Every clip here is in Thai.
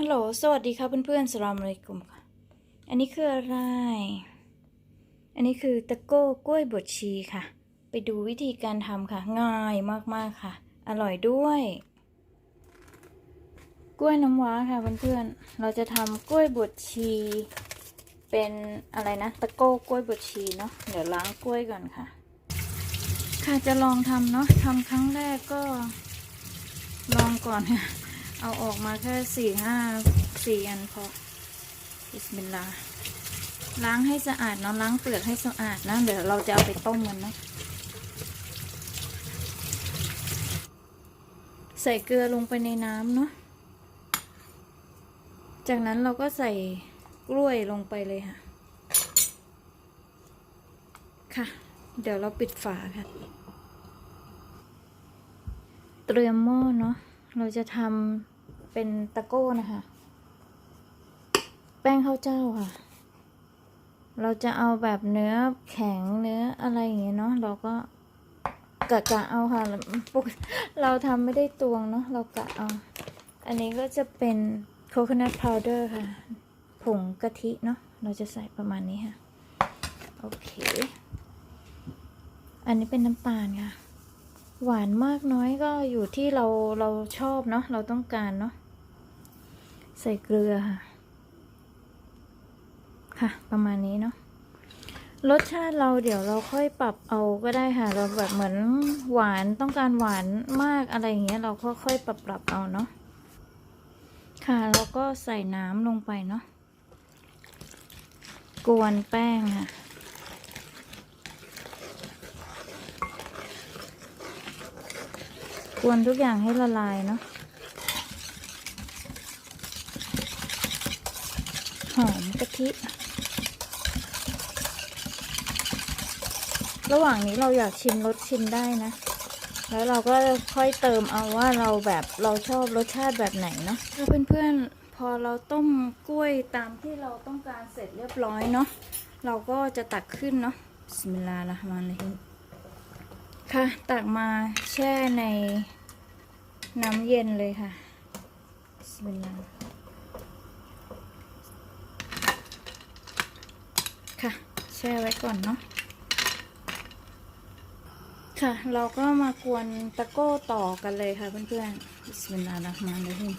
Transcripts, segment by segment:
ฮัลโหล สวัสดีค่ะเพื่อนๆสลามอะลัยกุมค่ะ อันนี้คืออะไร อันนี้คือตะโก้กล้วยบดชีค่ะ ไปดูวิธีการทำค่ะ ง่ายมากๆค่ะ อร่อยด้วย กล้วยน้ำว้าค่ะเพื่อนๆ เราจะทำกล้วยบดชี เป็นอะไรนะ ตะโก้กล้วยบดชีเนาะ เดี๋ยวล้างกล้วยก่อนค่ะ ค่ะจะลองทำเนาะทำครั้งแรกก็ ลองก่อนค่ะ เอาออกมาแค่สี่ห้าสี่อันพอบิสมิลลาห์ล้างให้สะอาดเนาะล้างเปลือกให้สะอาดนะเดี๋ยวเราจะเอาไปต้มมันนะใส่เกลือลงไปในน้ำเนาะจากนั้นเราก็ใส่กล้วยลงไปเลยค่ะ ค่ะ เดี๋ยวเราปิดฝาค่ะ เตรียมหม้อเนาะ เราจะทำเป็นตะโก้นะคะ แป้งข้าวเจ้าค่ะ เราจะเอาแบบเนื้อแข็งเนื้ออะไรอย่างเงี้ยเนาะเราก็กะกะเอาค่ะปกเราทำไม่ได้ตวงเนาะเรากะเอา อันนี้ก็จะเป็นโคคนัทพาวเดอร์ค่ะ ผงกะทิเนาะเราจะใส่ประมาณนี้ค่ะ โอเค อันนี้เป็นน้ำตาลค่ะ หวานมากน้อยก็อยู่ที่เราเราชอบเนาะเราต้องการเนาะใส่เกลือค่ะ ค่ะ ประมาณนี้เนาะรสชาติเราเดี๋ยวเราค่อยปรับเอาก็ได้ค่ะ เราแบบเหมือนหวานต้องการหวานมากอะไรอย่างเงี้ย เราก็ค่อยปรับปรับเอาเนาะค่ะแล้วก็ใส่น้ำลงไปเนาะกวนแป้งค่ะ กวนทุกอย่างให้ละลายเนาะหอมกะทิ ระหว่างนี้เราอยากชิมรสชิมได้นะ แล้วเราก็ค่อยเติมเอาว่าเราแบบเราชอบรสชาติแบบไหนเนาะถ้าเพื่อนๆ พอเราต้มกล้วยตามที่เราต้องการเสร็จเรียบร้อยเนาะ เราก็จะตักขึ้นเนาะบิสมิลลาห์ละห์มานิรเราะฮีม ตักมาแช่ในน้ำเย็นเลยค่ะบิสมิลลาค่ะ แช่ไว้ก่อนเนาะค่ะ เราก็มากวนตะโก้ต่อกันเลยค่ะเพื่อนๆบิสมิลลาห์ราะห์มานรเราะฮีม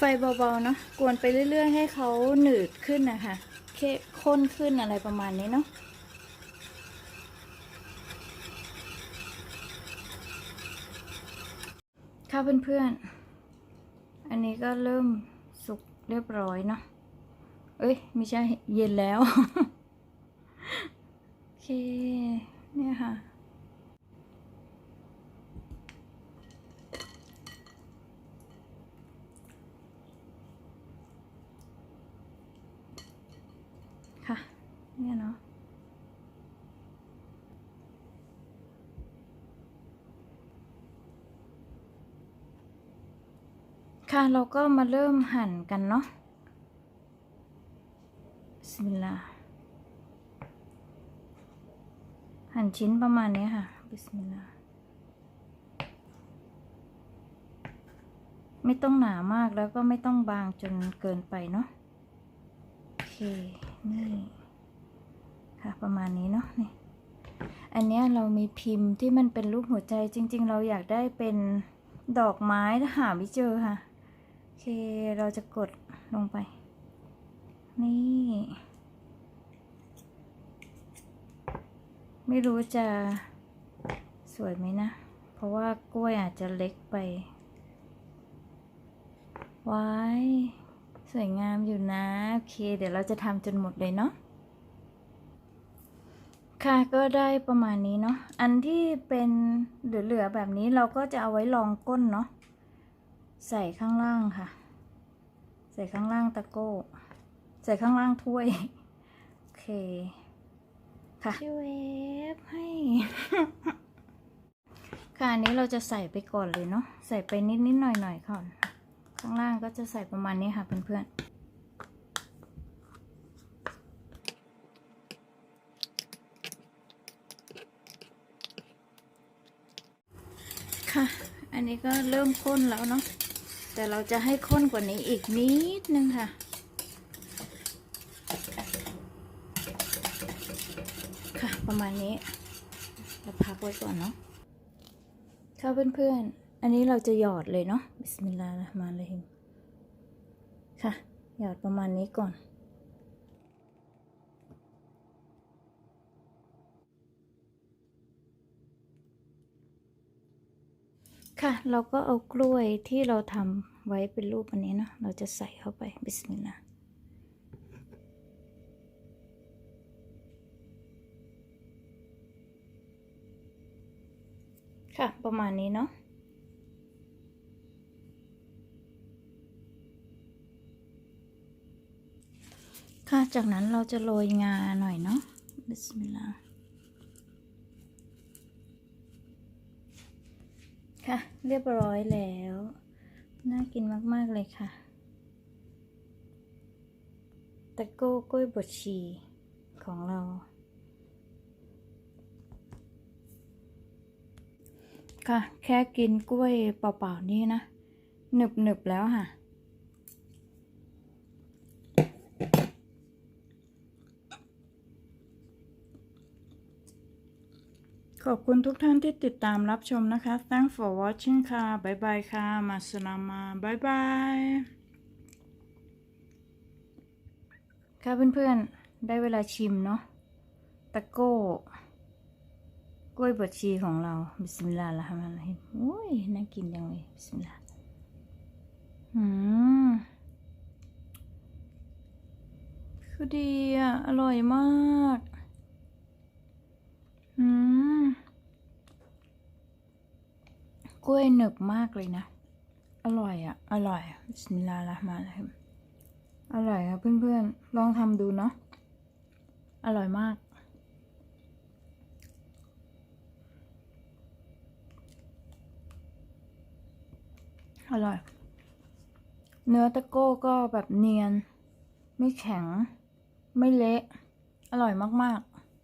ไฟเบาๆเนาะกวนไปเรื่อย ๆ ให้เขาหนืดขึ้นนะคะเข้มข้นขึ้นอะไรประมาณนี้เนาะค่ะเพื่อนๆ อันนี้ก็เริ่มสุกเรียบร้อยเนาะ เอ้ยไม่ใช่เย็นแล้ว โอเค เนี่ยค่ะค่ะ เนี่ยเนาะค่ะเราก็มาเริ่มหั่นกันเนาะบิสมิลลาห์หั่นชิ้นประมาณนี้ค่ะบิสมิลลาห์ไม่ต้องหนามากแล้วก็ไม่ต้องบางจนเกินไปเนาะโอเค นี่ ค่ะประมาณนี้เนาะนี่อันเนี้ยเรามีพิมพ์ที่มันเป็นรูปหัวใจจริง ๆ เราอยากได้เป็นดอกไม้ถ้าหาไม่เจอค่ะโอเคเราจะกดลงไป นี่ ไม่รู้จะสวยไหมนะ เพราะว่ากล้วยอาจจะเล็กไปว้ายสวยงามอยู่นะ โอเค เดี๋ยวเราจะทำจนหมดเลยเนาะ ค่ะก็ได้ประมาณนี้เนาะอันที่เป็นเหลือๆแบบนี้เราก็จะเอาไว้รองก้นเนาะใส่ข้างล่างค่ะ ใส่ข้างล่างตะโก้ ใส่ข้างล่างถ้วย โอเค ค่ะช่วยให้ ค่ะอันนี้เราจะใส่ไปก่อนเลยเนาะใส่ไปนิดๆหน่อยๆก่อน ข้างล่างก็จะใส่ประมาณนี้ค่ะเพื่อนๆ ค ค่ะ อันนี้ก็เริ่มข้นแล้วเนาะ แต่เราจะให้ข้นกว่านี้อีกนิดนึงค่ะ ค่ะ ประมาณนี้ เราพักไว้ก่อนเนาะ ค่ะเพื่อนๆ อันนี้เราจะหยอดเลยเนาะ บิสมิลลาห์มารเราะฮีมค่ะ หยอดประมาณนี้ก่อน ค่ะ เราก็เอากล้วยที่เราทำไว้เป็นรูปอันนี้เนาะเราจะใส่เข้าไปบิสมิลลาห์ค่ะ ประมาณนี้เนาะค่ะ จากนั้นเราจะโรยงาหน่อยเนาะบิสมิลลาห์ ค่ะ เรียบร้อยแล้ว น่ากินมาก ๆ เลยค่ะ ตะโก้กล้วยบดชีของเรา ค่ะ แค่กินกล้วยเปล่า ๆ นี่นะหนึบ ๆ แล้วค่ะ ข อบคุณทุกท่านที่ติดตามรับชมนะคะ Thanks for watching ค่ะบ๊ายบายค่ะ มาสลามาบ๊ายบาย ค่ะเพื่อนๆ ได้เวลาชิมเนาะ ตะโก้ กล้วยบดชีของเรา บิสมิลลาห์ละฮ์มานิรเราะฮีมโอ้ย น่ากินจังเลย บิสมิลลาห์อืมคือดีอะ อร่อยมาก อืม กล้ วยหนึบมากเลยนะ อร่อยอะอร่อยบิสมิลลาห์ละห์มานิรเราะฮีมอร่อยครับเพื่อนๆ ลองทำดูเนาะ อร่อยมาก อร่อย เนื้อตะโก้ก็แบบเนียน ไม่แข็ง ไม่เละ อร่อยมาก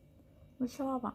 ๆ ไม่ชอบอะ